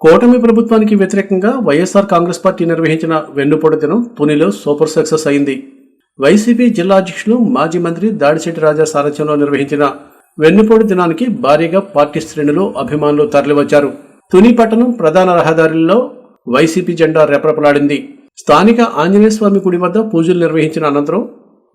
కూటమి ప్రభుత్వానికి వ్యతిరేకంగా వైఎస్ఆర్ కాంగ్రెస్ పార్టీ నిర్వహించిన వెన్నుపోటు దినం తునిలో సూపర్ సక్సెస్ అయింది. వైసీపీ జిల్లా అధ్యక్షులు మాజీ మంత్రి దాడిశెట్టి రాజా సారథ్యంలో నిర్వహించిన వెన్నుపోటు దినానికి భారీగా పార్టీ శ్రేణులు అభిమానులు తరలివచ్చారు. తుని పట్టణం ప్రధాన రహదారుల్లో వైసీపీ జెండా రెపరెపలాడింది. స్థానిక ఆంజనేయ స్వామి గుడి వద్ద పూజలు నిర్వహించిన అనంతరం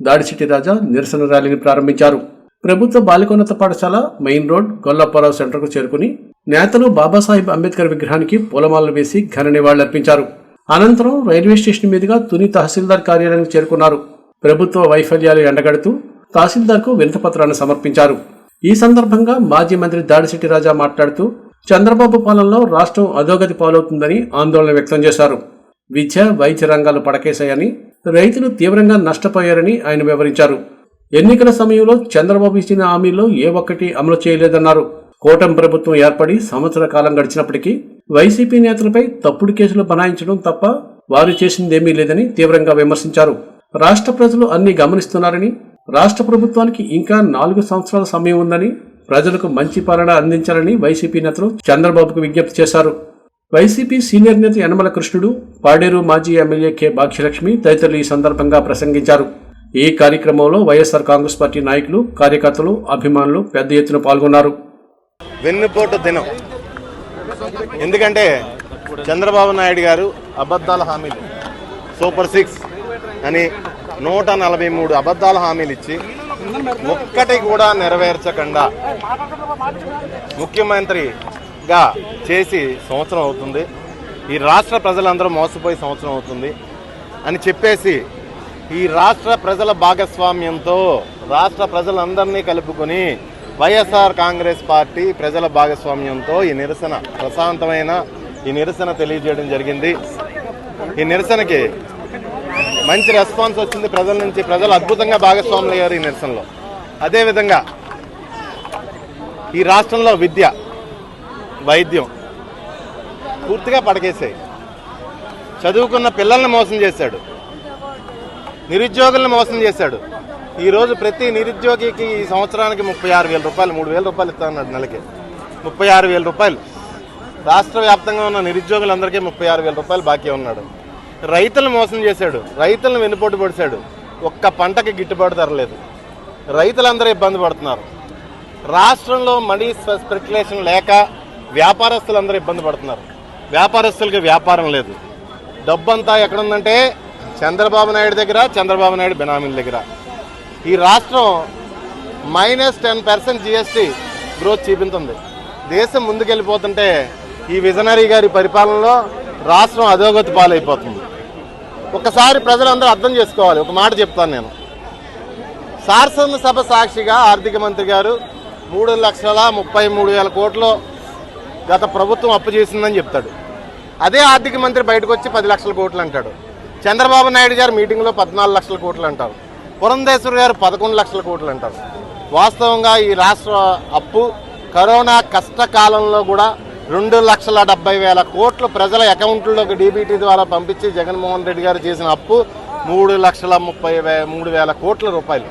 దాడిశెట్టి రాజా నిరసన ర్యాలీని ప్రారంభించారు. ప్రభుత్వ బాలికోన్నత పాఠశాల మెయిన్ రోడ్ గొల్లప్పారావు సెంటర్కు చేరుకుని నేతలు బాబాసాహెబ్ అంబేద్కర్ విగ్రహానికి పూలమాలలు వేసి ఘన నివాళులర్పించారు. అనంతరం రైల్వే స్టేషన్ మీదుగా తుని తహసీల్దార్ కార్యాలయానికి చేరుకున్నారు. ప్రభుత్వ వైఫల్యాలు ఎండగడుతూ తహసీల్దార్కు వినతపత్రాన్ని సమర్పించారు. ఈ సందర్భంగా మాజీ మంత్రి దాడిశెట్టి రాజా మాట్లాడుతూ చంద్రబాబు పాలనలో రాష్ట్రం అధోగతి పాలవుతుందని ఆందోళన వ్యక్తం చేశారు. విద్య వైద్య రంగాలు పడకేశాయని రైతులు తీవ్రంగా నష్టపోయారని ఆయన వివరించారు. ఎన్నికల సమయంలో చంద్రబాబు ఇచ్చిన హామీల్లో ఏ ఒక్కటి అమలు చేయలేదన్నారు. కూటమి ప్రభుత్వం ఏర్పడి సంవత్సర కాలం గడిచినప్పటికీ వైసీపీ నేతలపై తప్పుడు కేసులు బనాయించడం తప్ప వారు చేసిందేమీ లేదని తీవ్రంగా విమర్శించారు. రాష్ట్ర ప్రజలు అన్ని గమనిస్తున్నారని రాష్ట్ర ప్రభుత్వానికి ఇంకా నాలుగు సంవత్సరాల సమయం ఉందని ప్రజలకు మంచి పాలన అందించాలని వైసీపీ నేతలు చంద్రబాబుకు విజ్ఞప్తి చేశారు. వైసీపీ సీనియర్ నేత యనమల కృష్ణుడు పాడేరు మాజీ ఎమ్మెల్యే కె భాగ్యలక్ష్మి తదితరులు ఈ సందర్భంగా ప్రసంగించారు. ఈ కార్యక్రమంలో వైఎస్ఆర్ కాంగ్రెస్ పార్టీ నాయకులు కార్యకర్తలు అభిమానులు పెద్ద ఎత్తున పాల్గొన్నారు. వెన్నుపోటు దినం. ఎందుకంటే చంద్రబాబు నాయుడు గారు అబద్ధాల హామీలు. సూపర్ సిక్స్ అని నూట నలభై మూడు అబద్ధాల హామీలు ఇచ్చి ఒక్కటి కూడా నెరవేర్చకుండా ముఖ్యమంత్రిగా చేసి సంవత్సరం అవుతుంది. ఈ రాష్ట్ర ప్రజలందరూ మోసపోయి సంవత్సరం అవుతుంది అని చెప్పేసి ఈ రాష్ట్ర ప్రజల భాగస్వామ్యంతో రాష్ట్ర ప్రజలందరినీ కలుపుకొని వైఎస్ఆర్ కాంగ్రెస్ పార్టీ ప్రజల భాగస్వామ్యంతో ఈ నిరసన ప్రశాంతమైన ఈ నిరసన తెలియజేయడం జరిగింది. ఈ నిరసనకి మంచి రెస్పాన్స్ వచ్చింది ప్రజల నుంచి. ప్రజలు అద్భుతంగా భాగస్వాములు అయ్యారు ఈ నిరసనలో. అదేవిధంగా ఈ రాష్ట్రంలో విద్య వైద్యం పూర్తిగా పడకేసాయి చదువుకున్న పిల్లల్ని మోసం చేశాడు. నిరుద్యోగులను మోసం చేశాడు. ఈరోజు ప్రతి నిరుద్యోగికి ఈ సంవత్సరానికి ముప్పై ఆరు వేల రూపాయలు మూడు వేల రూపాయలు ఇస్తా ఉన్నాడు నెలకి. ముప్పై ఆరు వేల రూపాయలు. రాష్ట్ర వ్యాప్తంగా ఉన్న నిరుద్యోగులందరికీ ముప్పై ఆరు వేల రూపాయలు బాకీ ఉన్నాడు. రైతులను మోసం చేశాడు. రైతులను వెన్నుపోటు పొడిశాడు ఒక్క పంటకి గిట్టుబాటు ధరలేదు రైతులందరూ ఇబ్బంది పడుతున్నారు. రాష్ట్రంలో మనీ స్పెక్యులేషన్ లేక వ్యాపారస్తులందరూ ఇబ్బంది పడుతున్నారు. వ్యాపారస్తులకి వ్యాపారం లేదు. డబ్బంతా ఎక్కడుందంటే చంద్రబాబు నాయుడు దగ్గర చంద్రబాబు నాయుడు బెనామీల దగ్గర. ఈ రాష్ట్రం minus ten percent GST growth చూపించింది. దేశం ముందుకెళ్ళిపోతుంటే ఈ విజనరీ గారి పరిపాలనలో రాష్ట్రం అధోగతి పాలైపోతుంది. ఒకసారి ప్రజలందరూ అర్థం చేసుకోవాలి ఒక మాట చెప్తాను నేను. శాసన సభ సాక్షిగా ఆర్థిక మంత్రి గారు మూడు లక్షల ముప్పై మూడు వేల కోట్లు గత ప్రభుత్వం అప్పు చేసిందని చెప్తాడు. అదే ఆర్థిక మంత్రి బయటకు వచ్చి పది లక్షల కోట్లు అంటాడు. చంద్రబాబు నాయుడు గారు మీటింగ్లో పద్నాలుగు లక్షల కోట్లు అంటారు. పురంధేశ్వర్ గారు పదకొండు లక్షల కోట్లు అంటారు. వాస్తవంగా ఈ రాష్ట్ర అప్పు కరోనా కష్టకాలంలో కూడా రెండు లక్షల డెబ్బై వేల కోట్లు ప్రజల అకౌంట్లోకి డీబీటీ ద్వారా పంపించి జగన్మోహన్ రెడ్డి గారు చేసిన అప్పు మూడు లక్షల ముప్పై మూడు వేల కోట్ల రూపాయలు.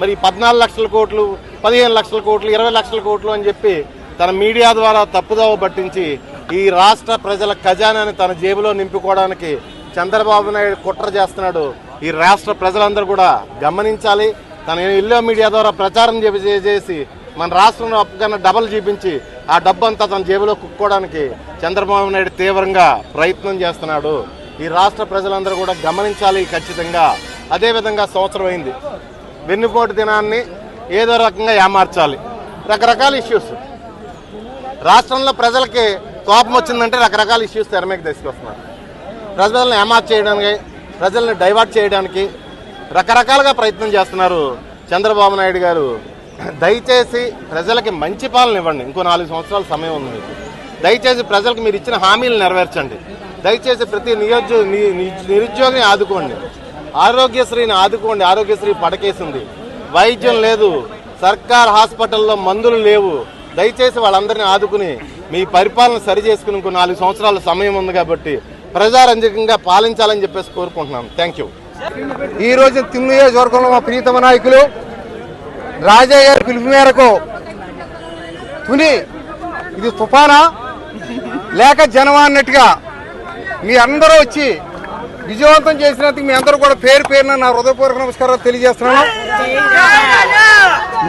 మరి పద్నాలుగు లక్షల కోట్లు పదిహేను లక్షల కోట్లు ఇరవై లక్షల కోట్లు అని చెప్పి తన మీడియా ద్వారా తప్పుదోవ పట్టించి ఈ రాష్ట్ర ప్రజల ఖజానాని తన జేబులో నింపుకోవడానికి చంద్రబాబు నాయుడు కుట్ర చేస్తున్నాడు ఈ రాష్ట్ర ప్రజలందరూ కూడా గమనించాలి. తన ఇల్లో మీడియా ద్వారా ప్రచారం చేసి మన రాష్ట్రంలో అప్పుకన్నా డబల్ చూపించి ఆ డబ్బు అంతా తన జేబులో కుక్కోవడానికి చంద్రబాబు నాయుడు తీవ్రంగా ప్రయత్నం చేస్తున్నాడు. ఈ రాష్ట్ర ప్రజలందరూ కూడా గమనించాలి ఖచ్చితంగా. అదేవిధంగా సంవత్సరం అయింది. వెన్నుపోటు దినాన్ని ఏదో రకంగా ఏమార్చాలి. రకరకాల ఇష్యూస్. రాష్ట్రంలో ప్రజలకి కోపం వచ్చిందంటే రకరకాల ఇష్యూస్ తెర మీద తీసుకొస్తున్నారు. ప్రజలను ఏమార్చేయడానికి ప్రజల్ని డైవర్ట్ చేయడానికి రకరకాలుగా ప్రయత్నం చేస్తున్నారు చంద్రబాబు నాయుడు గారు. దయచేసి ప్రజలకి మంచి పాలన ఇవ్వండి. ఇంకో నాలుగు సంవత్సరాల సమయం ఉంది మీకు. దయచేసి ప్రజలకు మీరు ఇచ్చిన హామీలు నెరవేర్చండి. దయచేసి ప్రతి నియోజక నిరుద్యోగిని ఆదుకోండి. ఆరోగ్యశ్రీని ఆదుకోండి. ఆరోగ్యశ్రీ పడకేసింది. వైద్యం లేదు. సర్కార్ హాస్పిటల్లో మందులు లేవు. దయచేసి వాళ్ళందరినీ ఆదుకుని మీ పరిపాలన సరి చేసుకుని ఇంకో నాలుగు సంవత్సరాల సమయం ఉంది కాబట్టి ప్రజారంజకంగా పాలించాలని చెప్పేసి కోరుకుంటున్నాం థ్యాంక్ యూ ఈరోజు రోజు నియోజకవర్గంలో మా ప్రీతమ నాయకులు రాజయ్య గారి పిలుపు మేరకు తుని ఇది తుఫానా? లేక జనమా అన్నట్టుగా మీ అందరూ వచ్చి విజయవంతం చేసినందుకు మీ అందరూ కూడా పేరు పేరున నా హృదయపూర్వక నమస్కారాలు తెలియజేస్తున్నాను.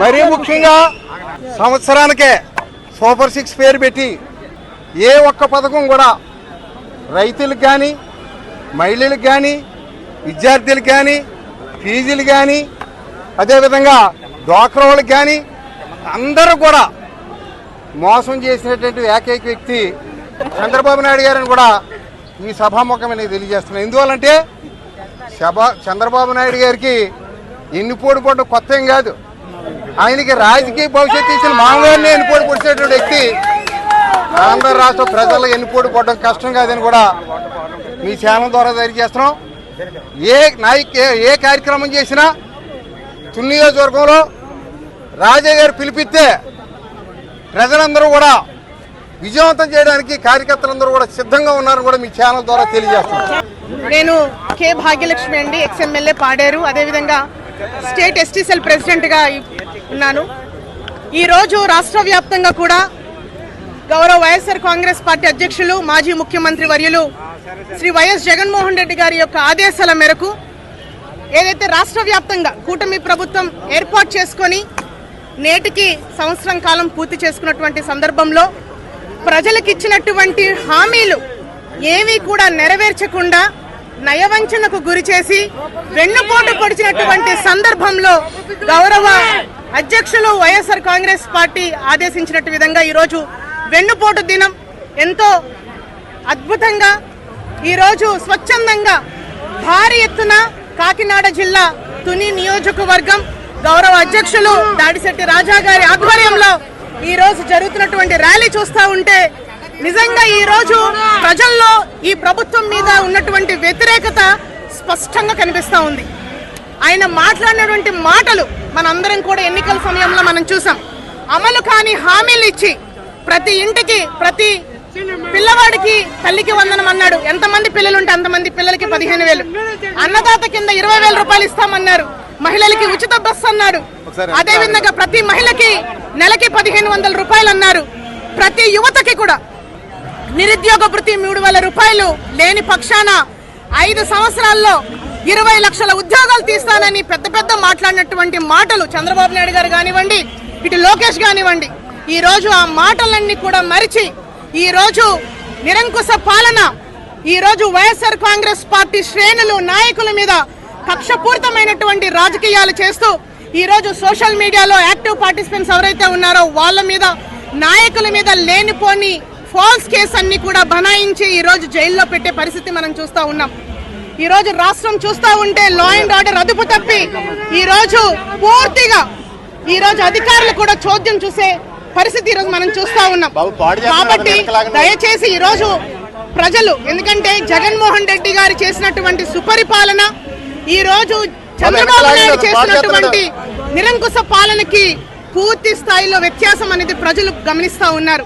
మరీ ముఖ్యంగా సంవత్సరానికే సూపర్ సిక్స్ పేరు పెట్టి ఏ ఒక్క పథకం కూడా రైతులకు కానీ మహిళలకు కానీ విద్యార్థులకు కానీ ఫీజులు కానీ అదేవిధంగా డోక్రోళ్ళకి కానీ అందరూ కూడా మోసం చేసినటువంటి ఏకైక వ్యక్తి చంద్రబాబు నాయుడు గారిని కూడా ఈ సభాముఖమే నేను తెలియజేస్తున్నాను. ఎందువల్లంటే సభ చంద్రబాబు నాయుడు గారికి ఎన్ని పోటీ పడడం కొత్త ఏం కాదు. ఆయనకి రాజకీయ భవిష్యత్తు ఇచ్చిన మామగారిని ఎన్నిపోటు పొడిచేటువంటి వ్యక్తి ఆంధ్ర రాష్ట్ర ప్రజలు ఎన్నిపోటు పడడం కష్టం కాదని కూడా మీ ఛానల్ ద్వారా తెలియజేస్తున్నాం ఏ నాయక్ ఏ- కార్యక్రమం చేసినా తుని నియోజకవర్గంలో రాజయ్య గారు పిలిపిస్తే ప్రజలందరూ కూడా విజయవంతం చేయడానికి కార్యకర్తలందరూ కూడా సిద్ధంగా ఉన్నారని కూడా మీ ఛానల్ ద్వారా తెలియజేస్తున్నాం. నేను కె భాగ్యలక్ష్మి అండి ఎక్స్ఎమ్మెల్యే పాడారు. అదేవిధంగా స్టేట్ ఎస్టీసెల్ ప్రెసిడెంట్గా ఉన్నాను. ఈరోజు రాష్ట్ర వ్యాప్తంగా కూడా గౌరవ వైఎస్ఆర్ కాంగ్రెస్ పార్టీ అధ్యక్షులు మాజీ ముఖ్యమంత్రి వర్యులు శ్రీ వైఎస్ జగన్మోహన్ రెడ్డి గారి యొక్క ఆదేశాల మేరకు ఏదైతే రాష్ట్ర వ్యాప్తంగా కూటమి ప్రభుత్వం ఏర్పాటు చేసుకొని నేటికి సంవత్సరం కాలం పూర్తి చేసుకున్నటువంటి సందర్భంలో ప్రజలకు ఇచ్చినటువంటి హామీలు ఏవి కూడా నెరవేర్చకుండా నయవంచనకు గురి చేసి వెన్నుపోటు పొడిచినటువంటి సందర్భంలో గౌరవ అధ్యక్షులు వైఎస్ఆర్ కాంగ్రెస్ పార్టీ ఆదేశించినట్టు విధంగా ఈరోజు వెన్నుపోటు దినం ఎంతో అద్భుతంగా ఈరోజు స్వచ్ఛందంగా భారీ ఎత్తున కాకినాడ జిల్లా తుని నియోజకవర్గం గౌరవ అధ్యక్షులు దాడిశెట్టి రాజా గారి ఆధ్వర్యంలో ఈ రోజు జరుగుతున్నటువంటి ర్యాలీ చూస్తూ ఉంటే నిజంగా ఈ రోజు ప్రజల్లో ఈ ప్రభుత్వం మీద ఉన్నటువంటి వ్యతిరేకత స్పష్టంగా కనిపిస్తూ ఉంది. ఆయన మాట్లాడినటువంటి మాటలు మనందరం కూడా ఎన్నికల సమయంలో మనం చూసాం. అమలు కాని హామీలు ఇచ్చి ప్రతి ఇంటికి ప్రతి పిల్లవాడికి తల్లికి వందనం అన్నాడు. ఎంతమంది పిల్లలు ఉంటే అంతమంది పిల్లలకి పదిహేను వేలు. అన్నదాత కింద ఇరవై వేల రూపాయలు ఇస్తామన్నారు. మహిళలకి ఉచిత బస్సు అన్నారు అదే విధంగా ప్రతి మహిళకి నెలకి పదిహేను వందల రూపాయలు అన్నారు. ప్రతి యువతకి కూడా. నిరుద్యోగ భృతి మూడు వేల రూపాయలు లేని పక్షాన ఐదు సంవత్సరాల్లో ఇరవై లక్షల ఉద్యోగాలు తీస్తానని పెద్ద పెద్ద మాట్లాడినటువంటి మాటలు చంద్రబాబు నాయుడు గారు కానివ్వండి ఇటు లోకేష్ కానివ్వండి ఈరోజు ఆ మాటలన్నీ కూడా మరిచి ఈ రోజు నిరంకుశ పాలన ఈరోజు వైఎస్ఆర్ కాంగ్రెస్ పార్టీ శ్రేణులు నాయకుల మీద కక్షపూరితమైనటువంటి రాజకీయాలు చేస్తూ ఈరోజు సోషల్ మీడియాలో యాక్టివ్ పార్టిసిపెంట్స్ ఎవరైతే ఉన్నారో వాళ్ళ మీద నాయకుల మీద లేనిపోని ఫాల్స్ కేసు అన్ని కూడా బనాయించి ఈరోజు జైల్లో పెట్టే పరిస్థితి మనం చూస్తూ ఉన్నాం. ఈరోజు రాష్ట్రం చూస్తూ ఉంటే లా అండ్ ఆర్డర్ అదుపు తప్పి ఈరోజు పూర్తిగా ఈరోజు అధికారులు కూడా చోద్యం చూసే పరిస్థితి ఈ రోజు మనం చూస్తా ఉన్నాం. కాబట్టి. దయచేసి ఈ రోజు ప్రజలు ఎందుకంటే జగన్మోహన్ రెడ్డి గారు చేసినటువంటి సుపరిపాలన ఈ రోజు చంద్రబాబు నాయుడు చేసినటువంటి నిరంకుశ పాలనకి పూర్తి స్థాయిలో వ్యత్యాసం అనేది ప్రజలు గమనిస్తా ఉన్నారు.